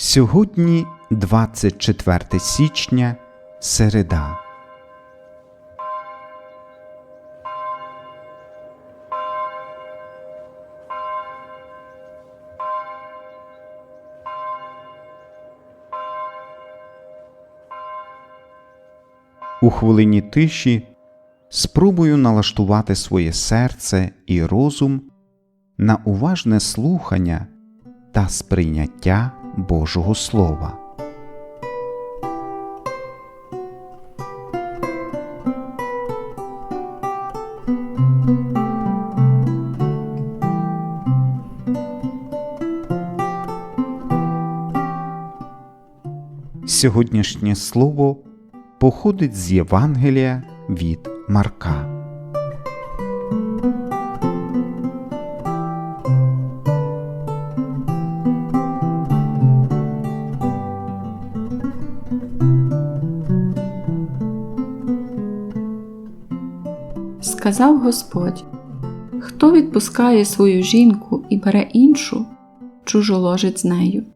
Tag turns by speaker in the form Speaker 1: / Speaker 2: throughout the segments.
Speaker 1: Сьогодні 24 січня, середа. У хвилині тиші спробую налаштувати своє серце і розум на уважне слухання та сприйняття Божого Слова. Сьогоднішнє слово походить з Євангелія від Марка.
Speaker 2: Сказав Господь: Хто відпускає свою жінку і бере іншу, чужоложить з нею.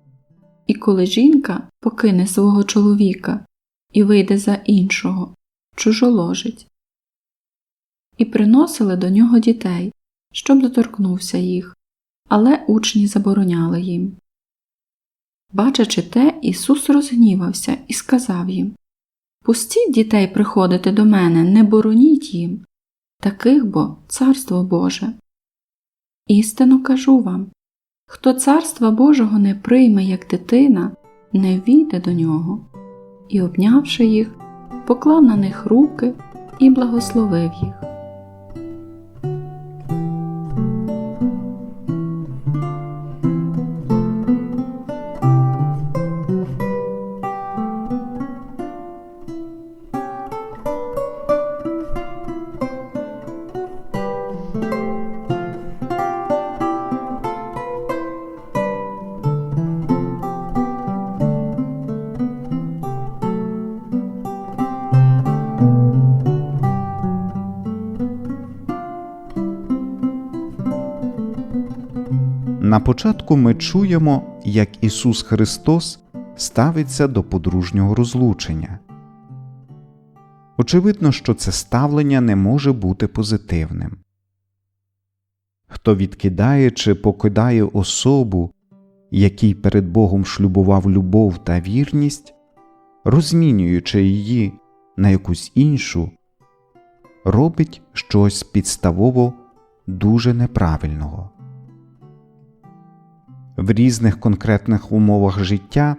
Speaker 2: І коли жінка покине свого чоловіка і вийде за іншого, чужоложить. І приносили до нього дітей, щоб доторкнувся їх, але учні забороняли їм. Бачачи те, Ісус розгнівався і сказав їм Пустіть дітей приходити до мене, не бороніть їм, таких бо царство Боже. Істинно кажу вам хто царства Божого не прийме, як дитина, не війде до нього, і, обнявши їх, поклав на них руки і благословив їх.
Speaker 1: На початку ми чуємо, як Ісус Христос ставиться до подружнього розлучення. Очевидно, що це ставлення не може бути позитивним. Хто відкидає чи покидає особу, який перед Богом шлюбував любов та вірність, розмінюючи її на якусь іншу, робить щось підставово дуже неправильного. В різних конкретних умовах життя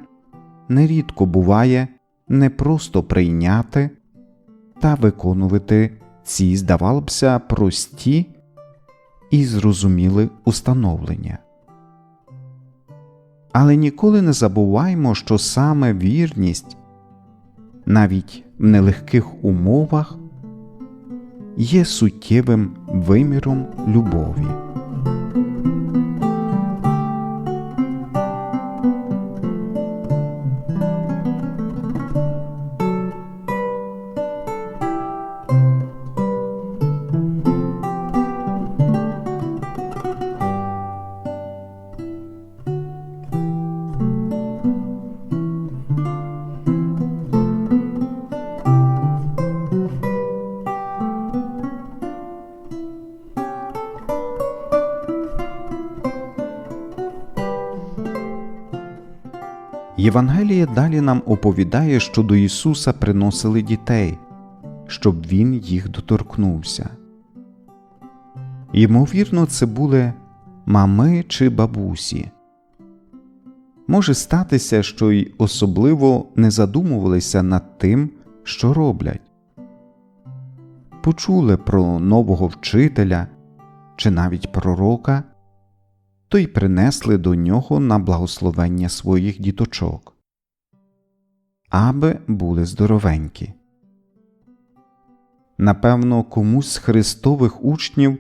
Speaker 1: нерідко буває не просто прийняти та виконувати ці, здавалося, прості і зрозуміли установлення. Але ніколи не забуваймо, що саме вірність, навіть в нелегких умовах, є суттєвим виміром любові. Євангеліє далі нам оповідає, що до Ісуса приносили дітей, щоб Він їх доторкнувся. Ймовірно, це були мами чи бабусі. Може статися, що й особливо не задумувалися над тим, що роблять. Почули про нового вчителя чи навіть пророка то й принесли до нього на благословення своїх діточок, аби були здоровенькі. Напевно, комусь з христових учнів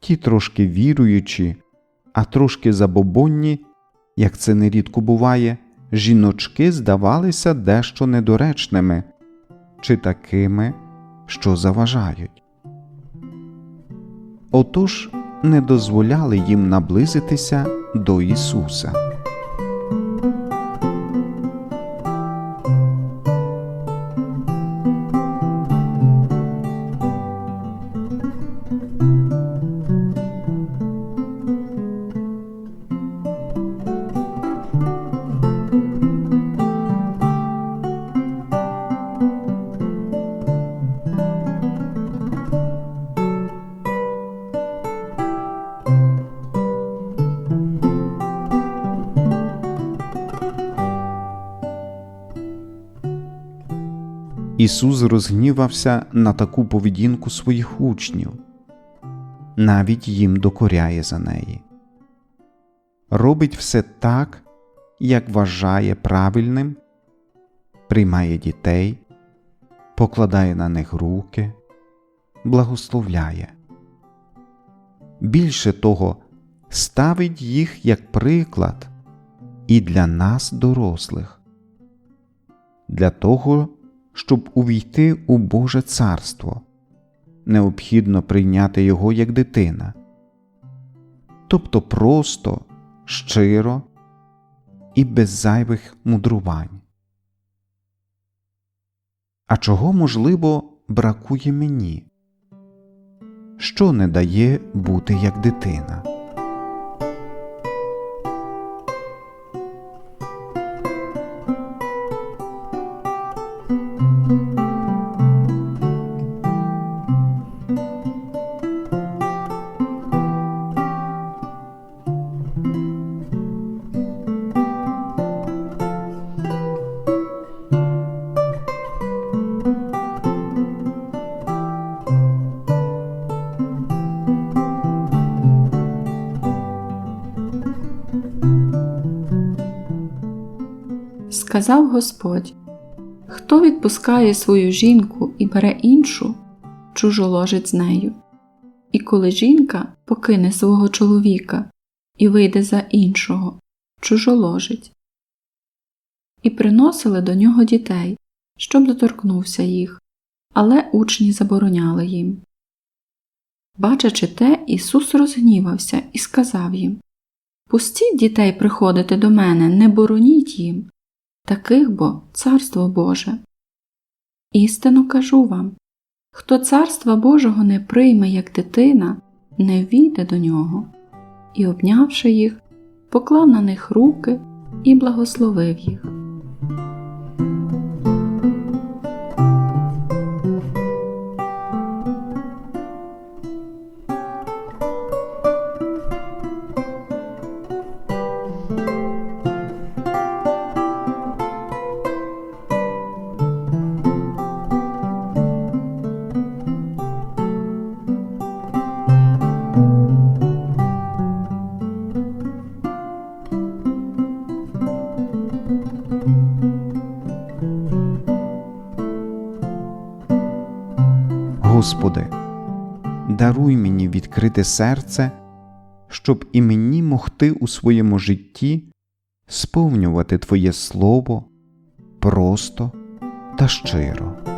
Speaker 1: ті трошки віруючі, а трошки забобонні, як це нерідко буває, жіночки здавалися дещо недоречними чи такими, що заважають. Отож не дозволяли їм наблизитися до Ісуса. Ісус розгнівався на таку поведінку своїх учнів, навіть їм докоряє за неї. Робить все так, як вважає правильним, приймає дітей, покладає на них руки, благословляє. Більше того, ставить їх як приклад і для нас, дорослих, для того, щоб увійти у Боже Царство, необхідно прийняти його як дитина, тобто просто, щиро і без зайвих мудрувань. А чого, можливо, бракує мені? Що не дає бути як дитина?
Speaker 2: Сказав Господь Хто відпускає свою жінку і бере іншу, чужоложить з нею. І коли жінка покине свого чоловіка і вийде за іншого, чужоложить. І приносили до нього дітей, щоб доторкнувся їх, але учні забороняли їм. Бачачи те, Ісус розгнівався і сказав їм Пустіть дітей приходити до мене, не бороніть їм, таких бо царство Боже. Істинно кажу вам хто царства Божого не прийме як дитина, не війде до нього, і, обнявши їх, поклав на них руки і благословив їх.
Speaker 1: Господи, даруй мені відкрите серце, щоб і мені могти у своєму житті сповнювати Твоє Слово просто та щиро.